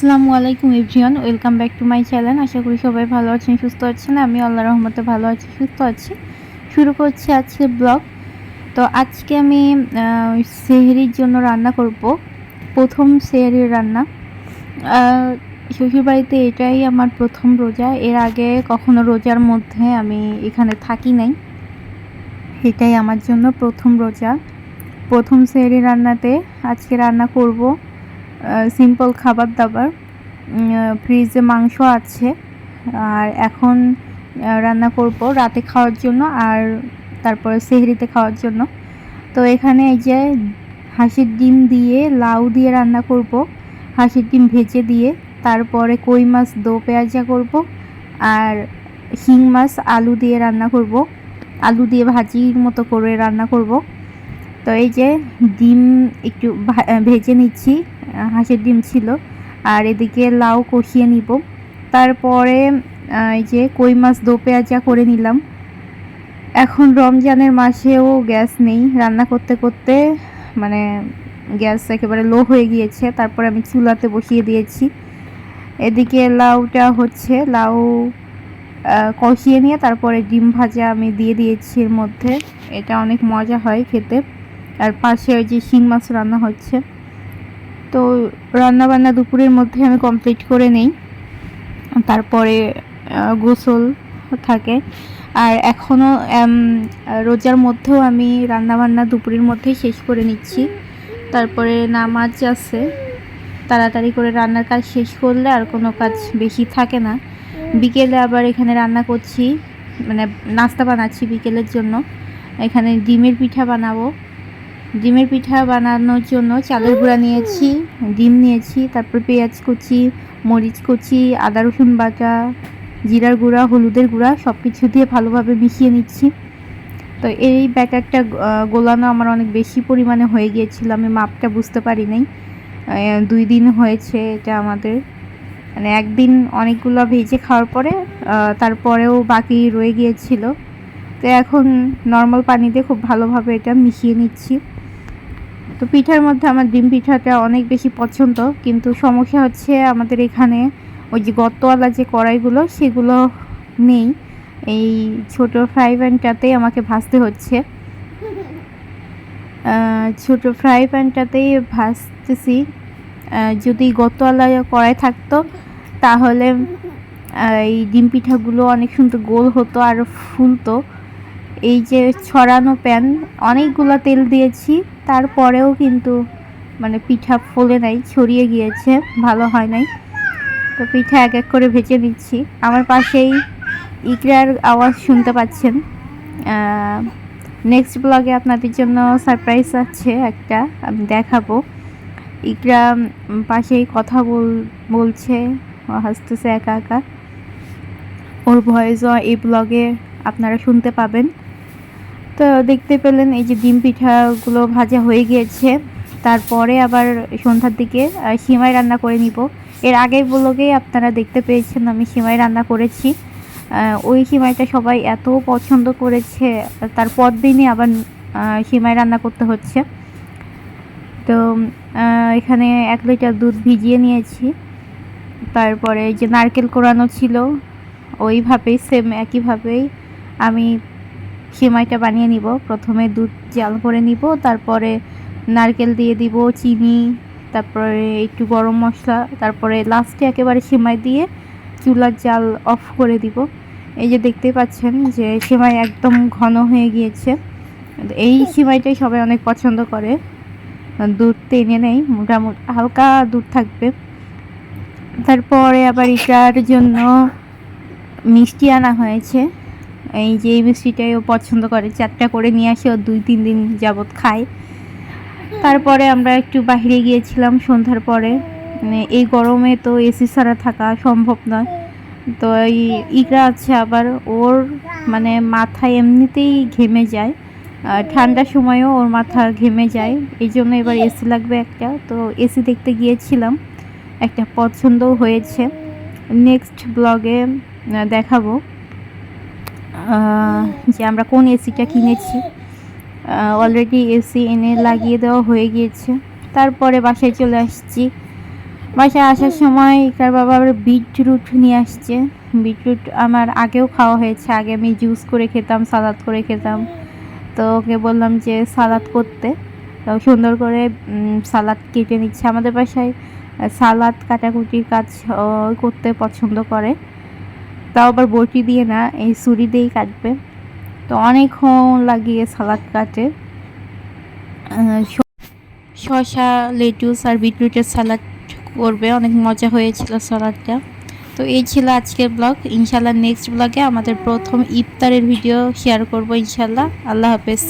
আসসালামু আলাইকুম everyone, welcome back to my channel. আশা করি সবাই ভালো আছেন, সুস্থ আছেন। আমি আল্লাহ রহমতে ভালো আছি, সুস্থ আছি। শুরু করছি আজকে ব্লগ। তো আজকে আমি সেহরির জন্য রান্না করব। প্রথম সেহরির রান্না। শ্বশুরবাড়িতে এটাই আমার প্রথম রোজা। এর আগে কখনো রোজার মধ্যে আমি এখানে থাকি নাই। এটাই আমার জন্য প্রথম রোজা। প্রথম সেহরি রান্নাতে আজকে রান্না করব। সিম্পল খাবার দাবার। ফ্রিজে মাংস আছে। আর এখন রান্না করব রাতে খাওয়ার জন্য আর তারপরে সেহরিতে খাওয়ার জন্য। তো এখানে এই যে হাঁসের ডিম দিয়ে লাউ দিয়ে রান্না করব, হাঁসের ডিম ভেজে দিয়ে, তারপরে কই মাছ, দো পেঁয়াজা করব আর শিং মাছ, আলু দিয়ে রান্না করব। আলু দিয়ে ভাজির মতো করে রান্না করব। তো এই যে ডিম একটু ভেজে নিচ্ছি হাঁসের ডিম ছিল। আর এদিকে লাউ কষিয়ে নিব। তারপরে এই যে কই মাছ দো পেঁয়াজা করে নিলাম। এখন রমজানের মাসেও গ্যাস নেই। রান্না করতে করতে মানে গ্যাস একেবারে লো হয়ে গিয়েছে। তারপর আমি চুলাতে বসিয়ে দিয়েছি। এদিকে লাউটা হচ্ছে, লাউ কষিয়ে নিয়ে তারপরে ডিম ভাজা আমি দিয়ে দিয়েছি এর মধ্যে। এটা অনেক মজা হয় খেতে। আর পাশে ওই যে শিং মাছ রান্না হচ্ছে। তো রান্না বান্না দুপুরের মধ্যে আমি কমপ্লিট করে নেই। তারপরে গোসল থাকে। আর এখনও রোজার মধ্যেও আমি রান্নাবান্না দুপুরের মধ্যেই শেষ করে নিচ্ছি। তারপরে নামাজ আছে। তাড়াতাড়ি করে রান্নার কাজ শেষ করলে আর কোনো কাজ বেশি থাকে না। বিকেলে আবার এখানে রান্না করছি। মানে নাস্তা বানাচ্ছি বিকেলের জন্য। এখানে ডিমের পিঠা বানাবো। ডিমের পিঠা বানানোর জন্য চালের গুঁড়া নিয়েছি, ডিম নিয়েছি, তারপর পেঁয়াজ কুচি, মরিচ কুচি, আদা রসুন বাটা, জিরার গুঁড়া, হলুদের গুঁড়া সব কিছু দিয়ে ভালোভাবে মিশিয়ে নিচ্ছি। তো এই ব্যাটারটা গোলানো আমার অনেক বেশি পরিমাণে হয়ে গিয়েছিল, আমি মাপটা বুঝতে পারি নাই দুই দিন হয়েছে এটা আমাদের। মানে একদিন অনেকগুলো ভেজে খাওয়ার পরে তারপরেও বাকি রয়ে গিয়েছিল। তো এখন নর্মাল পানিতে খুব ভালোভাবে এটা মিশিয়ে নিচ্ছি। তো পিঠার মধ্যে আমার ডিম পিঠাটা অনেক বেশি পছন্দ, কিন্তু সমস্যা হচ্ছে আমাদের এখানে ওই যে গতওয়ালা যে কড়াইগুলো সেগুলো নেই। এই ছোট ফ্রাই প্যানটাতেই আমাকে ভাজতে হচ্ছে। ছোট ফ্রাই প্যানটাতেই ভাজতেছি। যদি গতওয়ালা কড়াই থাকতো, তাহলে এই ডিম পিঠাগুলো অনেক সুন্দর গোল হতো আর ফুলতো। এই যে ছড়ানো প্যান অনেকগুলো তেল দিয়েছি। তারপরেও কিন্তু মানে পিঠা ফোলে নাই, ছড়িয়ে গিয়েছে, ভালো হয় নাই। তো পিঠা এক এক করে ভেজে নিচ্ছি। আমার পাশেই ইকরার আওয়াজ শুনতে পাচ্ছেন। নেক্সট ব্লগে আপনাদের জন্য সারপ্রাইজ আছে একটা, আমি দেখাবো। ইকরা পাশেই কথা বল, বলছে, হাসতেছে একা একা। ওর ভয়েসও এই ব্লগে আপনারা শুনতে পাবেন। তো দেখতে পেলেন এই যে ডিম পিঠাগুলো ভাজা হয়ে গিয়েছে। তারপরে আবার সন্ধ্যার দিকে সিমাই রান্না করে নিব। এর আগের ব্লগেই আপনারা দেখতে পেয়েছেন, আমি সিমাই রান্না করেছি। ওই সিমাইটা সবাই এত পছন্দ করেছে তারপর দিনই আবার সিমাই রান্না করতে হচ্ছে। তো এখানে এক লিটার দুধ ভিজিয়ে নিয়েছি। তারপরে যে নারকেল কোরানো ছিল, ওইভাবেই সেম একইভাবেই আমি সেমাইটা বানিয়ে নিব। প্রথমে দুধ জাল করে নিব তারপরে নারকেল দিয়ে দিব চিনি তারপরে একটু গরম মশলা তারপরে লাস্টে একেবারে সেমাই দিয়ে চুলার জাল অফ করে দিব। এই যে দেখতে পাচ্ছেন যে সেমাই একদম ঘন হয়ে গিয়েছে। এই সেমাইটাই সবাই অনেক পছন্দ করে। দুধ টেনে নেই মোটামুটি হালকা দুধ থাকবে। তারপরে আবার এটার জন্য মিষ্টি আনা হয়েছে। এই যে এই মিষ্টিটাই ও পছন্দ করে। চারটা করে নিয়ে আসে, ও দুই তিন দিন যাবৎ খায়। তারপরে আমরা একটু বাইরে গিয়েছিলাম সন্ধ্যার পরে। মানে এই গরমে তো এসি ছাড়া থাকা সম্ভব নয়। তো এই ইকরা আছে আবার, ওর মানে মাথা এমনিতেই ঘেমে যায়। ঠান্ডার সময়ও ওর মাথা ঘেমে যায়। এই জন্য এবার এসি লাগবে একটা। তো এসি দেখতে গিয়েছিলাম। একটা পছন্দও হয়েছে। নেক্সট ব্লগে দেখাবো। যে আমরা কোন এসিটা কিনেছি অলরেডি এসি এনে লাগিয়ে দেওয়া হয়ে গিয়েছে। তারপরে বাসায় চলে আসছি। বাসায় আসার সময় ইকার বাবা আবার বিটরুট নিয়ে আসছে। বিটরুট আমার আগেও খাওয়া হয়েছে। আগে আমি জুস করে খেতাম, সালাদ করে খেতাম। তো ওকে বললাম যে, সালাদ করতে। তো সুন্দর করে সালাদ কেটে নিচ্ছে আমাদের বাসায়। সালাদ, কাটাকুটির কাজ করতে পছন্দ করে। তাও আবার বটি দিয়ে না, এই ছুরি দিয়েই কাটবে। তো অনেকক্ষণ লাগিয়ে সালাদ কাটে। শসা, লেটুস আর বিটরুটের সালাদ করবে। অনেক মজা হয়েছিল সালাদটা। তো এই ছিল আজকের ব্লগ। ইনশাল্লাহ নেক্সট ব্লগে আমাদের প্রথম ইফতারের ভিডিও শেয়ার করব ইনশাল্লাহ আল্লাহ হাফেজ।